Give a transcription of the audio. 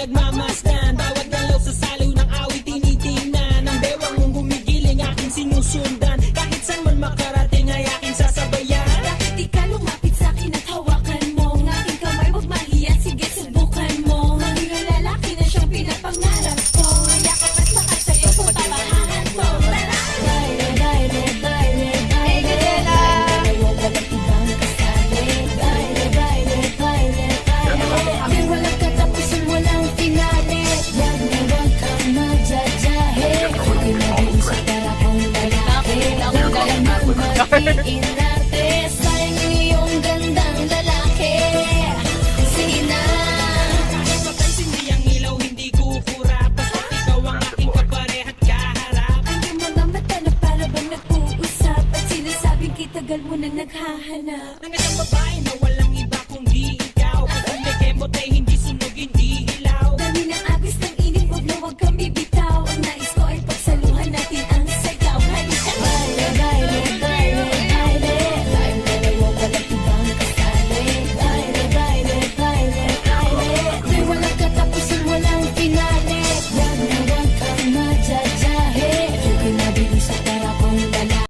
pinagmamasdan. Bawat galaw sa salo ng awit tinitingnan. Ang bewang mong gumigiling aking sinusundan. Kahit saan man makaraan Inartesal niyong gandang lalaki Sina Napapansin niya hindi ko ukura Basta ikaw ang aking kapareha at kaharap Ang iyong mga mata na para bang nag-uusap At kitagal mo na naghahanap Ang isang babae na